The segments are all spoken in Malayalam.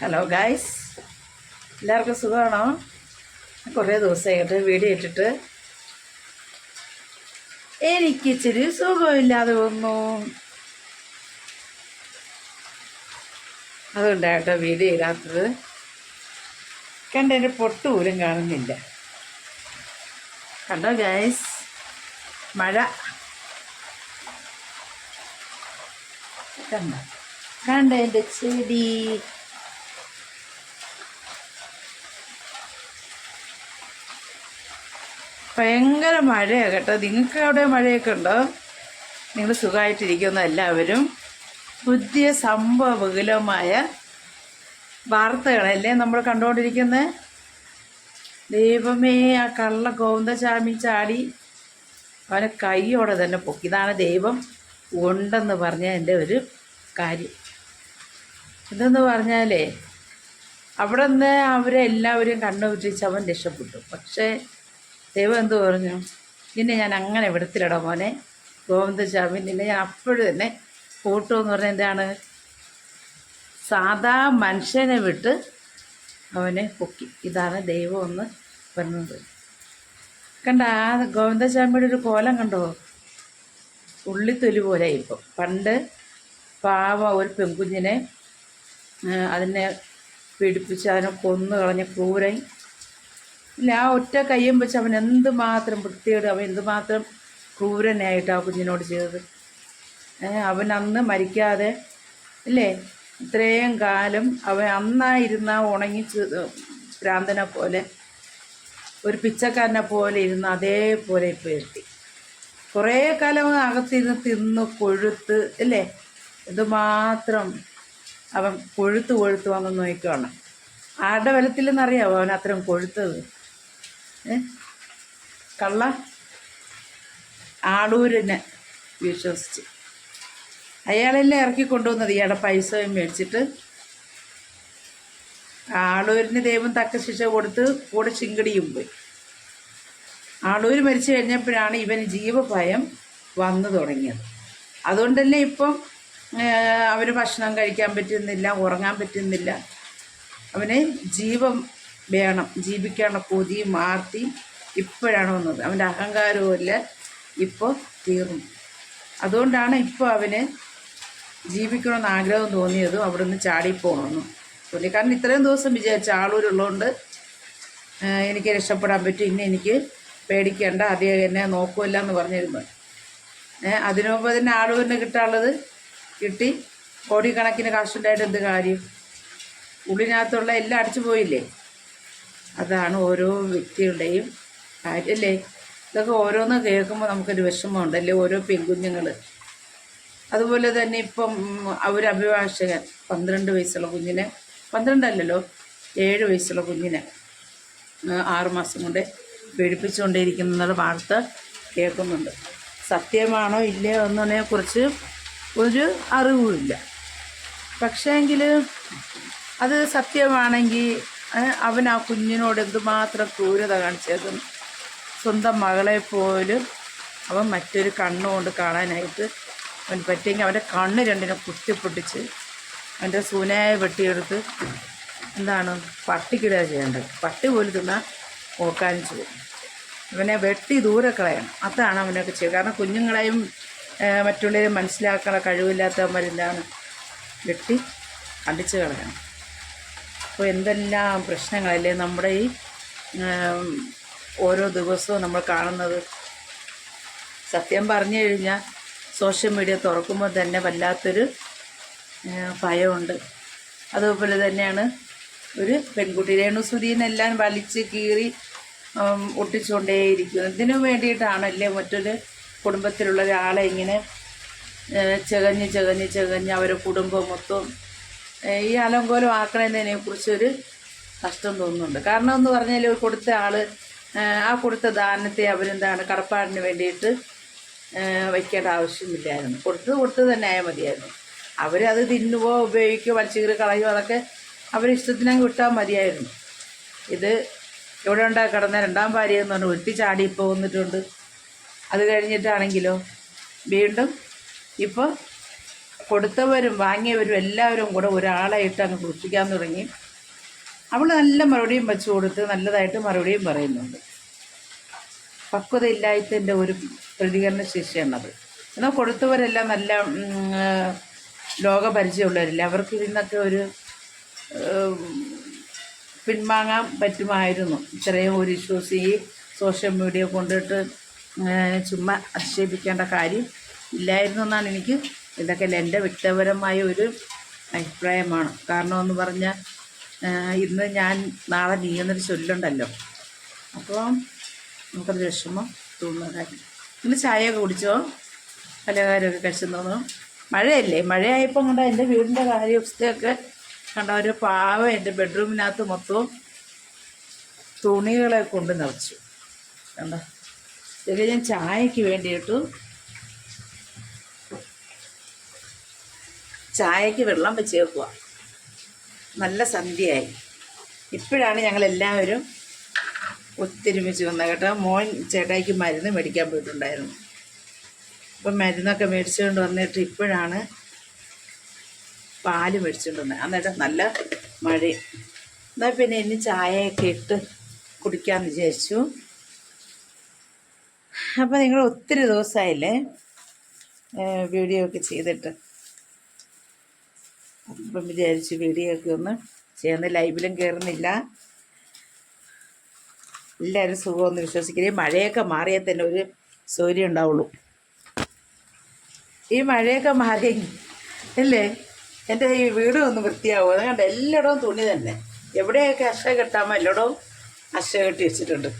ഹലോ ഗായ്സ് എല്ലാവർക്കും സുഖമാണോ? കുറേ ദിവസമായിട്ട് വീഡിയോ ഇട്ടിട്ട്. എനിക്ക് ഇച്ചിരി സുഖമില്ലാതെ വന്നു. അതുകൊണ്ടായിട്ടോ വീഡിയോ ഇടാത്തത്. കണ്ടതിന്റെ പൊട്ട് പോലും കാണുന്നില്ല. കണ്ടോ ഗായ്സ് മഴ. കണ്ട? കണ്ട എന്റെ ചെടി? ഭയങ്കര മഴയാണ് കേട്ടോ. നിങ്ങൾക്ക് അവിടെ മഴയൊക്കെ ഉണ്ടോ? നിങ്ങൾ സുഖമായിട്ടിരിക്കുന്ന എല്ലാവരും. പുതിയ സംഭവ സംഭവബഹുലമായ വാർത്തകളല്ലേ നമ്മൾ കണ്ടുകൊണ്ടിരിക്കുന്നത് ദൈവമേ ആ കള്ള ഗോവിന്ദചാമി ചാടി. അവനെ കൈയോടെ തന്നെ പൊക്കി. ഇതാണ് ദൈവം ഉണ്ടെന്ന് പറഞ്ഞ എന്റെ ഒരു കാര്യം. ഇതെന്ന് പറഞ്ഞാലേ അവിടെ നിന്ന് അവരെല്ലാവരും കണ്ണുപിടിച്ച് അവൻ രക്ഷപ്പെട്ടു. പക്ഷേ ദൈവം എന്തു പറഞ്ഞു? നിന്നെ ഞാൻ അങ്ങനെ വിടത്തിലടാം മോനെ. ഗോവിന്ദസ്വാമി നിന്നെ ഞാൻ അപ്പോഴും തന്നെ കൂട്ടുമെന്ന് പറഞ്ഞാൽ എന്താണ്? സാധാ മനുഷ്യനെ വിട്ട് അവനെ പൊക്കി. ഇതാണ് ദൈവം എന്ന് പറഞ്ഞത്. കണ്ട ആ ഗോവിന്ദസ്വാമിയുടെ ഒരു കോലം കണ്ടോ? ഉള്ളിത്തൊലി പോലെ ഇപ്പം പണ്ട് പാവ ഒരു പെൺകുഞ്ഞിനെ അതിനെ പീഡിപ്പിച്ച് അതിനെ കൊന്നു കളഞ്ഞ ക്രൂരൻ ഇല്ല ആ ഒറ്റ കയ്യും വെച്ച് അവൻ എന്തുമാത്രം വൃത്തിയോട് അവൻ എന്തുമാത്രം ക്രൂരനായിട്ട് ആ കുഞ്ഞിനോട് ചെയ്തത്. അവൻ അന്ന് മരിക്കാതെ അല്ലേ ഇത്രയും കാലം അവൻ അന്നായിരുന്ന ഉണങ്ങി ഭ്രാന്തനെ പോലെ ഒരു പിച്ചക്കാരനെ പോലെ ഇരുന്ന് അതേപോലെ ഇപ്പോൾ എത്തി. കുറേ കാലം അകത്തിരുന്ന് തിന്ന് കൊഴുത്ത് അല്ലേ എന്തുമാത്രം അവൻ കൊഴുത്ത് കൊഴുത്ത് വന്ന് നോക്കുകയാണ് ആരുടെ ബലത്തിലെന്നറിയാവോ അവൻ അത്രയും കൊഴുത്തത്? കള്ള. ആളൂരിനെ വിശ്വസിച്ച്. അയാളെല്ലാം ഇറക്കി കൊണ്ടുവന്നത്? ഇയാളുടെ പൈസയും മേടിച്ചിട്ട്. ആളൂരിന് ദൈവം തക്ക ശിക്ഷ കൊടുത്ത് കൂടെ ചിങ്കടിയും പോയി. ആളൂർ മരിച്ചു കഴിഞ്ഞപ്പോഴാണ് ഇവന് ജീവഭയം വന്നു തുടങ്ങിയത്. അതുകൊണ്ടല്ലേ ഇപ്പം അവന് ഭക്ഷണം കഴിക്കാൻ പറ്റുന്നില്ല ഉറങ്ങാൻ പറ്റുന്നില്ല. അവന് ജീവൻ വേണം. ജീവിക്കാനുള്ള കൊതിയും ആർത്തിയും ഇപ്പോഴാണ് വന്നത്. അവന്റെ അഹങ്കാരവും ഇല്ല. ഇപ്പോൾ തീർന്നു. അതുകൊണ്ടാണ് ഇപ്പോൾ അവന് ജീവിക്കണമെന്ന് ആഗ്രഹം തോന്നിയതും അവിടെ നിന്ന് ചാടിപ്പോകണമെന്നും കാരണം ഇത്രയും ദിവസം വിചാരിച്ച ആളൂരുള്ളതുകൊണ്ട് എനിക്ക് രക്ഷപ്പെടാൻ പറ്റും. ഇന്ന് എനിക്ക് പേടിക്കേണ്ട. അദ്ദേഹം എന്നെ നോക്കുമല്ല എന്ന് പറഞ്ഞിരുന്നു. അതിനുമുമ്പ് അതിനു മുമ്പ് തന്നെ ആളൂരിന് കിട്ടാനുള്ളത് കിട്ടി. കോടിക്കണക്കിന് കാശുണ്ടായിട്ട് എന്ത് കാര്യം? ഉള്ളിനകത്തുള്ള എല്ലാം അടിച്ചു പോയില്ലേ? അതാണ് ഓരോ വ്യക്തികളുടെയും കാര്യമല്ലേ ഇതൊക്കെ ഓരോന്ന് കേൾക്കുമ്പോൾ നമുക്കൊരു വിഷമമുണ്ടല്ലേ ഓരോ പെൺകുഞ്ഞുങ്ങൾ അതുപോലെ തന്നെ ഇപ്പം അവർ അഭിഭാഷകൻ പന്ത്രണ്ട് വയസ്സുള്ള കുഞ്ഞിനെ പന്ത്രണ്ടല്ലല്ലോ ഏഴ് വയസ്സുള്ള കുഞ്ഞിനെ ആറുമാസം കൊണ്ട് പീഡിപ്പിച്ചുകൊണ്ടേയിരിക്കുന്ന വാർത്ത കേൾക്കുന്നുണ്ട്. സത്യമാണോ ഇല്ലയോ എന്നതിനെ കുറിച്ച് ഒരു അറിവുമില്ല. പക്ഷേങ്കിൽ അത് സത്യമാണെങ്കിൽ അവൻ ആ കുഞ്ഞിനോട് എന്തുമാത്രം ക്രൂരത കാണിച്ചതും? സ്വന്തം മകളെ പോലും അവൻ മറ്റൊരു കണ്ണുകൊണ്ട് കാണാനായിട്ട് അവൻ പറ്റിയെങ്കിൽ അവന്റെ കണ്ണ് രണ്ടിനെ കുത്തിപ്പൊട്ടിച്ച് അവന്റെ സൂനയെ വെട്ടിയെടുത്ത് എന്താണ് പട്ടിക്കിടുക ചെയ്യേണ്ടത്. പട്ടി പോലും തിന്നാൽ ഓക്കാനും ചെയ്യും. ഇവനെ വെട്ടി ദൂരെ കളയണം. അതാണ് അവനൊക്കെ ചെയ്യുക. കാരണം കുഞ്ഞുങ്ങളെയും മറ്റുള്ളവരെയും മനസ്സിലാക്കാനുള്ള കഴിവില്ലാത്തവന്മാരെന്താണ്? വെട്ടി അടിച്ചു കളയണം. അപ്പോൾ എന്തെല്ലാം പ്രശ്നങ്ങളല്ലേ നമ്മുടെ ഈ ഓരോ ദിവസവും നമ്മൾ കാണുന്നത്? സത്യം പറഞ്ഞു കഴിഞ്ഞാൽ സോഷ്യൽ മീഡിയ തുറക്കുമ്പോൾ തന്നെ വല്ലാത്തൊരു ഭയമുണ്ട്. അതുപോലെ തന്നെയാണ് ഒരു പെൺകുട്ടി രേണുസുധീനെല്ലാം വലിച്ച് കീറി ഒട്ടിച്ചുകൊണ്ടേയിരിക്കുന്നു. ഇതിനു വേണ്ടിയിട്ടാണല്ലേ മറ്റൊരു കുടുംബത്തിലുള്ള ഒരാളെ ഇങ്ങനെ ചകഞ്ഞ് ചകഞ്ഞ് ചകഞ്ഞ് അവരെ കുടുംബം മൊത്തം ഈ അലങ്കോലം ആക്കണതിനെ കുറിച്ചൊരു കഷ്ടം തോന്നുന്നുണ്ട്. കാരണം എന്ന് പറഞ്ഞാൽ കൊടുത്ത ആൾ ആ കൊടുത്ത ദാനത്തെ അവരെന്താണ് കടപ്പാടിന് വേണ്ടിയിട്ട് വയ്ക്കേണ്ട ആവശ്യമില്ലായിരുന്നു. കൊടുത്തത് കൊടുത്തത് തന്നെ ആയാൽ മതിയായിരുന്നു അവരത് തിന്നുവോ ഉപയോഗിക്കുകയോ വലിച്ചുകീറി കളയുമോ അതൊക്കെ അവരിഷ്ടത്തിനങ്ങ് വിട്ടാൽ മതിയായിരുന്നു. ഇത് ഇവിടെ ഉണ്ടാ കിടന്ന രണ്ടാം ഭാര്യ എന്ന് പറഞ്ഞു ഒരുത്തി ചാടി ഇപ്പോൾ വന്നിട്ടുണ്ട്. അത് കഴിഞ്ഞിട്ടാണെങ്കിലോ വീണ്ടും ഇപ്പോൾ കൊടുത്തവരും വാങ്ങിയവരും എല്ലാവരും കൂടെ ഒരാളായിട്ട് അങ്ങ് സൂക്ഷിക്കാൻ തുടങ്ങി. അവൾ നല്ല മറുപടിയും വെച്ചു കൊടുത്ത് നല്ലതായിട്ട് മറുപടിയും പറയുന്നുണ്ട്. പക്വതയില്ലാത്തതിന്റെ ഒരു പ്രതികരണ ശേഷിയാണത്. എന്നാൽ കൊടുത്തവരെല്ലാം നല്ല ലോകപരിചയമുള്ളവരില്ല അവർക്ക് ഇതിന്നൊക്കെ ഒരു പിൻവാങ്ങാൻ പറ്റുമായിരുന്നു. ഇത്രയും ഒരു ഇഷ്യൂസ് ഈ സോഷ്യൽ മീഡിയ കൊണ്ടിട്ട് ചുമ്മാ അധിക്ഷേപിക്കേണ്ട കാര്യം ഇല്ലായിരുന്നു എന്നാണ് എനിക്ക് ഇതൊക്കെ എന്റെ വ്യക്തിപരമായ ഒരു അഭിപ്രായമാണ്. കാരണം എന്ന് പറഞ്ഞാൽ ഇന്ന് ഞാൻ നാളെ നീ എന്നൊരു ചൊല്ലുണ്ടല്ലോ. അപ്പോൾ നമുക്കത് വിഷമം തോന്നുന്ന കാര്യം ഇന്ന് ചായയൊക്കെ കുടിച്ചോ? പലഹാരമൊക്കെ കഴിച്ചു തോന്നുന്നു മഴയല്ലേ? മഴയായപ്പോൾ കണ്ട എന്റെ വീടിന്റെ കാര്യവസ്ഥയൊക്കെ കണ്ട ഒരു പാവ എന്റെ ബെഡ്റൂമിനകത്ത് മൊത്തവും തുണികളെ കൊണ്ട് നിറച്ചു. കണ്ട? ഇതൊക്കെ ഞാൻ ചായക്ക് വേണ്ടിയിട്ട് ചായക്ക് വെള്ളം വെച്ച് വെക്കുക നല്ല സന്ധ്യയായി. ഇപ്പോഴാണ് ഞങ്ങളെല്ലാവരും ഒത്തൊരുമിച്ച് വന്നത് കേട്ടോ. മോൻ ചേട്ടായിക്ക് മരുന്ന് മേടിക്കാൻ പോയിട്ടുണ്ടായിരുന്നു. അപ്പം മരുന്നൊക്കെ മേടിച്ചുകൊണ്ട് വന്നിട്ട് ഇപ്പോഴാണ് പാൽ മേടിച്ചുകൊണ്ട് വന്നത്. അന്നേരം നല്ല മഴയും. എന്നാൽ പിന്നെ ഇനി ചായയൊക്കെ ഇട്ട് കുടിക്കാമെന്ന് വിചാരിച്ചു. അപ്പോൾ നിങ്ങൾ ഒത്തിരി ദിവസമായില്ലേ വീഡിയോ ഒക്കെ ചെയ്തിട്ട്? അപ്പം വിചാരിച്ച് വീഡിയോ ഒക്കെ ഒന്ന് ചെയ്യുന്ന ലൈവിലും കയറുന്നില്ല എല്ലാവരും സുഖമൊന്ന് വിശ്വസിക്കുകയും മഴയൊക്കെ മാറിയാൽ തന്നെ ഒരു സൗകര്യം ഉണ്ടാവുള്ളൂ. ഈ മഴയൊക്കെ മാറി അല്ലേ? എന്റെ ഈ വീട് ഒന്ന് വൃത്തിയാവും? അതുകൊണ്ട് കണ്ട എല്ലായിടവും തുണി തന്നെ. എവിടെയൊക്കെ അശ കെട്ടാമോ എല്ലായിടവും അശ കെട്ടി വെച്ചിട്ടുണ്ട്.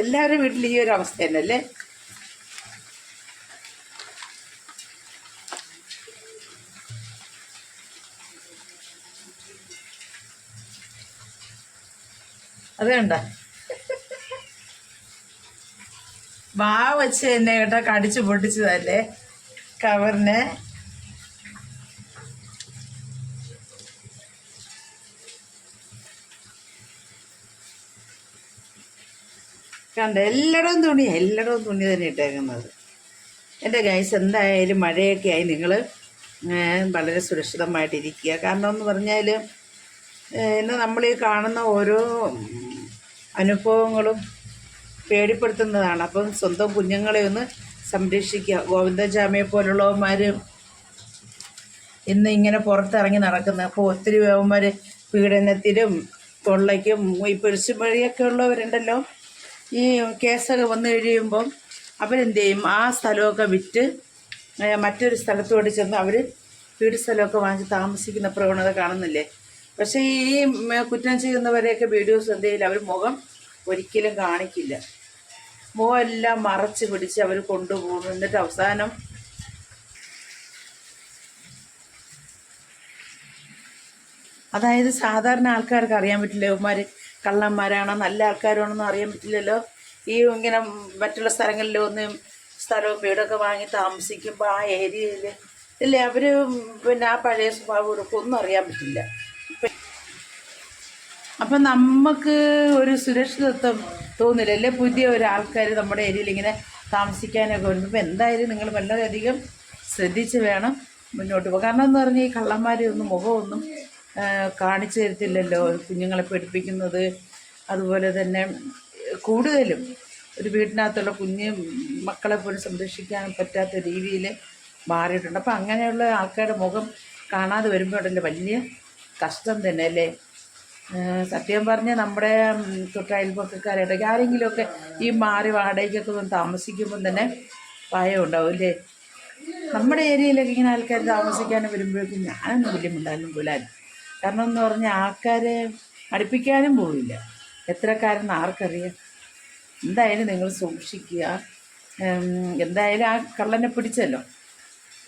എല്ലാവരും വീട്ടിൽ ഈ ഒരു അവസ്ഥ തന്നെ അല്ലേ അത് കണ്ട. വാ വെച്ച് എന്നെ കേട്ടോ കടിച്ചു പൊട്ടിച്ചതല്ലേ? കവറിനെ. കണ്ട എല്ലായിടവും തുണി എല്ലായിടവും തുണി തന്നെ ഇട്ടേക്കുന്നത്. എന്റെ ഗൈസ് എന്തായാലും മഴയൊക്കെ ആയി. നിങ്ങൾ വളരെ സുരക്ഷിതമായിട്ടിരിക്കുക. കാരണം എന്ന് പറഞ്ഞാൽ ഇന്ന് നമ്മൾ ഈ കാണുന്ന ഓരോ അനുഭവങ്ങളും പേടിപ്പെടുത്തുന്നതാണ്. അപ്പം സ്വന്തം കുഞ്ഞുങ്ങളെ ഒന്ന് സംരക്ഷിക്കുക. ഗോവിന്ദജാമയെ പോലുള്ളവന്മാർ ഇന്ന് ഇങ്ങനെ പുറത്തിറങ്ങി നടക്കുന്നത് അപ്പോൾ ഒത്തിരി വേവന്മാർ പീഡനത്തിലും കൊള്ളയ്ക്കും ഈ പിടിച്ചുപഴിയൊക്കെ ഉള്ളവരുണ്ടല്ലോ. ഈ കേസൊക്കെ വന്നു കഴിയുമ്പം അവരെന്ത് ചെയ്യും? ആ സ്ഥലമൊക്കെ വിറ്റ് മറ്റൊരു സ്ഥലത്തോട് ചെന്ന് അവർ വീട് സ്ഥലമൊക്കെ വാങ്ങി താമസിക്കുന്ന പ്രവണത കാണുന്നില്ലേ? പക്ഷേ ഈ കുറ്റം ചെയ്യുന്നവരെയൊക്കെ വീഡിയോസ് എന്തെങ്കിലും അവർ മുഖം ഒരിക്കലും കാണിക്കില്ല. മുഖം എല്ലാം മറച്ച് പിടിച്ച് അവർ കൊണ്ടുപോകുന്നു എന്നിട്ട് അവസാനം അതായത് സാധാരണ ആൾക്കാർക്ക് അറിയാൻ പറ്റില്ല. ഇവന്മാർ കള്ളന്മാരാണോ നല്ല ആൾക്കാരാണോന്നും അറിയാൻ പറ്റില്ലല്ലോ. ഈ ഇങ്ങനെ മറ്റുള്ള സ്ഥലങ്ങളിൽ ഒന്ന് സ്ഥലവും വീടൊക്കെ വാങ്ങി താമസിക്കുമ്പോൾ ആ ഏരിയയിൽ ഇല്ലേ അവർ പിന്നെ ആ പഴയ സ്വഭാവം ഒന്നും അറിയാൻ പറ്റില്ല. അപ്പം നമുക്ക് ഒരു സുരക്ഷിതത്വം തോന്നില്ല. അല്ലേ? പുതിയ ഒരാൾക്കാർ നമ്മുടെ ഏരിയയിൽ ഇങ്ങനെ താമസിക്കാനൊക്കെ വരുമ്പോൾ ഇപ്പം എന്തായാലും നിങ്ങൾ വളരെയധികം ശ്രദ്ധിച്ച് വേണം മുന്നോട്ട് പോകാം കാരണം എന്ന് പറഞ്ഞാൽ ഈ കള്ളന്മാരെ ഒന്നും മുഖമൊന്നും കാണിച്ചു തരത്തില്ലല്ലോ. കുഞ്ഞുങ്ങളെ പഠിപ്പിക്കുന്നത് അതുപോലെ തന്നെ കൂടുതലും ഒരു വീട്ടിനകത്തുള്ള കുഞ്ഞ് മക്കളെ പോലും സംരക്ഷിക്കാൻ പറ്റാത്ത രീതിയിൽ മാറിയിട്ടുണ്ട്. അപ്പം അങ്ങനെയുള്ള ആൾക്കാരുടെ മുഖം കാണാതെ വരുമ്പോഴല്ലേ വലിയ കഷ്ടം തന്നെ അല്ലേ? സത്യം പറഞ്ഞാൽ നമ്മുടെ ഉം, തൊട്ടയൽപ്പക്കക്കാരുടെ ആരെങ്കിലുമൊക്കെ ഈ മാറി വാടകയ്ക്കൊക്കെ വന്ന് താമസിക്കുമ്പം തന്നെ ഭയം ഉണ്ടാവും അല്ലേ നമ്മുടെ ഏരിയയിലൊക്കെ ഇങ്ങനെ ആൾക്കാർ താമസിക്കാൻ വരുമ്പോഴേക്കും ഞാനൊന്നും വലിയ മിണ്ടാലും പോലാലും കാരണം എന്ന് പറഞ്ഞാൽ ആൾക്കാരെ അടുപ്പിക്കാനും പോവില്ല. എത്രക്കാരെന്ന് ആർക്കറിയാം? എന്തായാലും നിങ്ങൾ സൂക്ഷിക്കുക. എന്തായാലും ആ കള്ളനെ പിടിച്ചല്ലോ.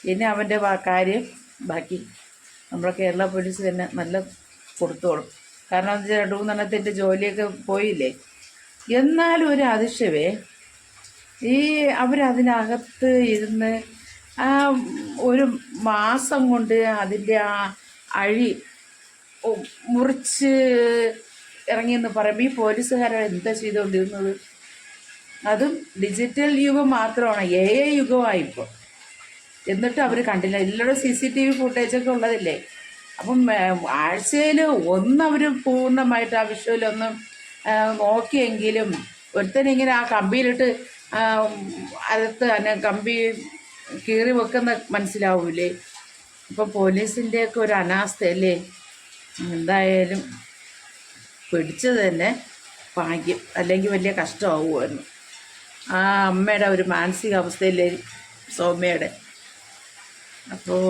ഇനി അവന്റെ കാര്യം ബാക്കി. നമ്മുടെ കേരള പോലീസ് തന്നെ നല്ല കൊടുത്തോളും. കാരണം അത് രണ്ട് മൂന്നെണ്ണത്തിന്റെ ജോലിയൊക്കെ പോയില്ലേ? എന്നാലും ഒരു അതിശയമേ ഈ അവരതിനകത്ത് ഇരുന്ന് ആ ഒരു മാസം കൊണ്ട് അതിന്റെ ആ അഴി മുറിച്ച് ഇറങ്ങിയെന്ന് പറയുമ്പോൾ ഈ പോലീസുകാരെ എന്താ ചെയ്തുകൊണ്ടിരുന്നത്? അതും ഡിജിറ്റൽ യുഗം മാത്രമാണ് എ ഐ യുഗമായിപ്പോൾ എന്നിട്ട് അവർ കണ്ടില്ല എല്ലാവരും സി സി ടി വി ഫുട്ടേജൊക്കെ ഉള്ളതല്ലേ? അപ്പം ആഴ്ചയിൽ ഒന്നവർ പൂർണമായിട്ട് ആ വിഷുവിലൊന്നും നോക്കിയെങ്കിലും ഒരുത്തനിങ്ങനെ ആ കമ്പിയിലിട്ട് അകത്ത് തന്നെ കമ്പി കീറി വെക്കുന്ന മനസ്സിലാവൂലേ? ഇപ്പം പോലീസിന്റെയൊക്കെ ഒരു അനാസ്ഥയല്ലേ? എന്തായാലും പിടിച്ചത് തന്നെ ഭാഗ്യം അല്ലെങ്കിൽ വലിയ കഷ്ടമാവുമായിരുന്നു. ആ അമ്മയുടെ ഒരു മാനസികാവസ്ഥയിലെ സൗമ്യയുടെ? അപ്പോൾ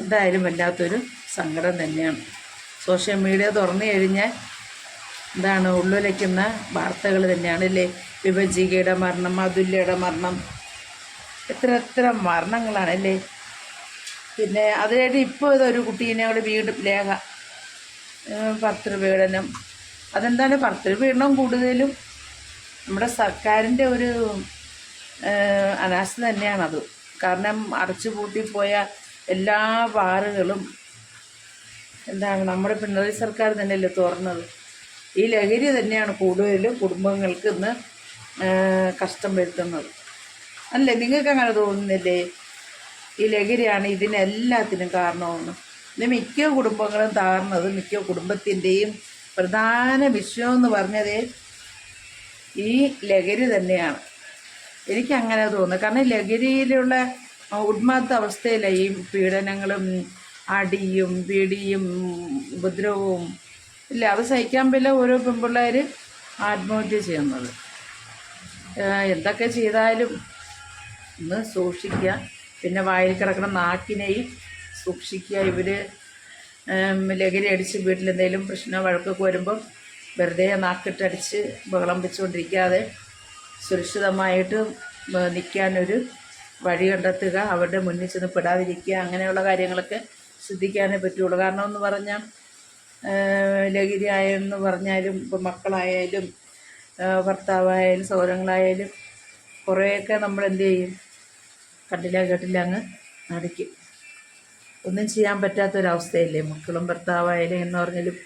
എന്തായാലും വല്ലാത്തൊരു സങ്കടം തന്നെയാണ്. സോഷ്യൽ മീഡിയ തുറന്നു കഴിഞ്ഞാൽ എന്താണ് ഉള്ളുലയ്ക്കുന്ന വാർത്തകൾ തന്നെയാണ് അല്ലേ? വിഭജികയുടെ മരണം അതുല്യയുടെ മരണം എത്ര എത്ര മരണങ്ങളാണ് അല്ലേ? പിന്നെ അതിനായിട്ട് ഇപ്പോൾ ഇതൊരു കുട്ടീനെ കൂടെ വീണ്ടും ലേഖ ഭർത്തൃപീഡനം അതെന്താണ്? ഭർത്തൃപീഡനം കൂടുതലും നമ്മുടെ സർക്കാരിന്റെ ഒരു അനാസ്ഥ തന്നെയാണത്. കാരണം അടച്ചു പൂട്ടിപ്പോയ എല്ലാ ബാറുകളും എന്താണ് നമ്മുടെ പിണറായി സർക്കാർ തന്നെയല്ലേ തുറന്നത് ഈ ലഹരി തന്നെയാണ് കൂടുതലും കുടുംബങ്ങൾക്ക് ഇന്ന് കഷ്ടം വരുത്തുന്നത്. അല്ലേ? നിങ്ങൾക്ക് അങ്ങനെ തോന്നുന്നില്ലേ? ഈ ലഹരിയാണ് ഇതിനെല്ലാത്തിനും കാരണമെന്ന്. ഇന്ന് മിക്ക കുടുംബങ്ങളും താർന്നത് മിക്ക കുടുംബത്തിന്റെയും പ്രധാന വിഷയം എന്ന് പറഞ്ഞത് ഈ ലഹരി തന്നെയാണ്. എനിക്കങ്ങനെ തോന്നുന്നു. കാരണം ലഹരിയിലുള്ള ഉന്മാത്ത അവസ്ഥയിലാണ് ഈ പീഡനങ്ങളും അടിയും പിടിയും ഉപദ്രവവും ഇല്ല. അത് സഹിക്കാൻ പറ്റില്ല ഓരോ പെൺപിള്ളേർ ആത്മഹത്യ ചെയ്യുന്നത്. എന്തൊക്കെ ചെയ്താലും ഒന്ന് സൂക്ഷിക്കുക. പിന്നെ വായിൽ കിടക്കുന്ന നാക്കിനെയും സൂക്ഷിക്കുക. ഇവർ ലഹരി അടിച്ച് വീട്ടിലെന്തെങ്കിലും പ്രശ്നമോ വഴക്കൊക്കെ വരുമ്പം വെറുതെ നാക്കിട്ടടിച്ച് ബഹളം വെച്ചുകൊണ്ടിരിക്കാതെ സുരക്ഷിതമായിട്ട് നിൽക്കാനൊരു വഴി കണ്ടെത്തുക അവരുടെ മുന്നിൽ ചെന്ന് പെടാതിരിക്കുക അങ്ങനെയുള്ള കാര്യങ്ങളൊക്കെ ശ്രദ്ധിക്കാനേ പറ്റുള്ളൂ. കാരണം എന്ന് പറഞ്ഞാൽ ലഹരി ആയെന്ന് പറഞ്ഞാലും ഇപ്പം മക്കളായാലും ഭർത്താവായാലും സൗരങ്ങളായാലും കുറേയൊക്കെ നമ്മൾ എന്ത് ചെയ്യും? കണ്ടില്ല കേട്ടില്ല അങ്ങ് നടക്കും. ഒന്നും ചെയ്യാൻ പറ്റാത്തൊരവസ്ഥയല്ലേ? മക്കളും ഭർത്താവായാലും എന്ന് പറഞ്ഞാലും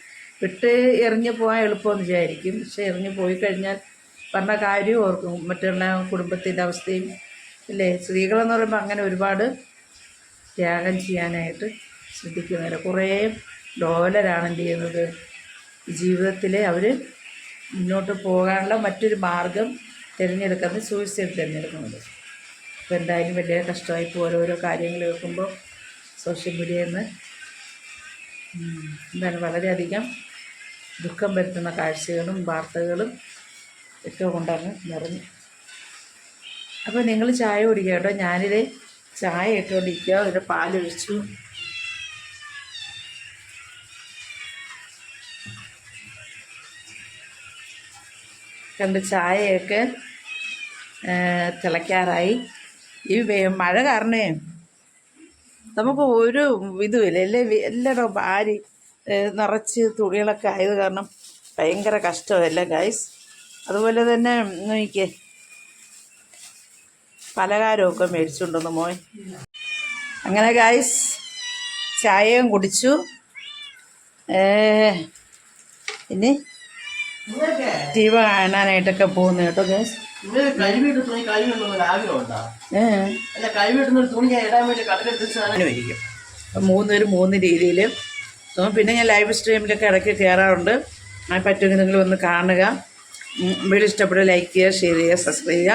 വിട്ട് എറിഞ്ഞു പോകാൻ എളുപ്പമെന്ന് വിചാരിക്കും. പക്ഷെ എറിഞ്ഞു പോയി കഴിഞ്ഞാൽ പറഞ്ഞ കാര്യവും ഓർക്കും. മറ്റുള്ള കുടുംബത്തിന്റെ അവസ്ഥയും ഇല്ലേ? സ്ത്രീകളെന്ന് പറയുമ്പോൾ അങ്ങനെ ഒരുപാട് ത്യാഗം ചെയ്യാനായിട്ട് ശ്രദ്ധിക്കുന്നില്ല കുറേ ലോലരാണ് എന്ത് ചെയ്യുന്നത്? ജീവിതത്തിൽ അവർ മുന്നോട്ട് പോകാനുള്ള മറ്റൊരു മാർഗം തിരഞ്ഞെടുക്കുന്നത് സൂയിസൈഡ് തിരഞ്ഞെടുക്കുന്നത്. അപ്പോൾ എന്തായാലും വലിയ കഷ്ടമായി ഓരോരോ കാര്യങ്ങൾ കേൾക്കുമ്പോൾ സോഷ്യൽ മീഡിയയിൽ നിന്ന് എന്താണ് വളരെയധികം ദുഃഖം വരുത്തുന്ന കാഴ്ചകളും വാർത്തകളും ഒക്കെ കൊണ്ടാണ് നിറഞ്ഞു അപ്പോൾ നിങ്ങൾ ചായ കുടിക്കുക കേട്ടോ. ഞാനിത് ചായ ഇട്ടുകൊണ്ടിരിക്കുക. അതിന്റെ പാലൊഴിച്ചു കണ്ട് ചായയൊക്കെ തിളയ്ക്കാറായി. ഈ മഴ കാരണേ നമുക്ക് ഒരു ഇതുമില്ല. എല്ലാ എല്ലായിടവും ഭാരി നിറച്ച് തുണികളൊക്കെ ആയത് കാരണം ഭയങ്കര കഷ്ടമല്ല ഗൈസ് അതുപോലെ തന്നെ നോക്കിക്കേ. പലഹാരമൊക്കെ മേടിച്ചുകൊണ്ടുവന്നു മോൻ. അങ്ങനെ ഗായ്സ് ചായയും കുടിച്ചു. ഇനി ടി വി കാണാനായിട്ടൊക്കെ പോകുന്നു കേട്ടോ ഗൈസ് മൂന്ന് കഴിവിട്ട് തുണി കഴിവിടുന്ന ഒരു ആഗ്രഹമുണ്ടോ? ഏ. അല്ല കഴിവിടുന്ന ഒരു തുണി ഇടാൻ വേണ്ടി കടലെടുത്ത് അനുവദിക്കും അപ്പം മൂന്നൊരു മൂന്ന് രീതിയിൽ പിന്നെ ഞാൻ ലൈവ് സ്ട്രീമിലൊക്കെ ഇടയ്ക്ക് കയറാറുണ്ട്. ആ പറ്റുമെങ്കിൽ നിങ്ങൾ ഒന്ന് കാണുക വീഡിയോ ഇഷ്ടപ്പെട്ട ലൈക്ക് ചെയ്യുക ഷെയർ ചെയ്യുക സബ്സ്ക്രൈബ് ചെയ്യുക.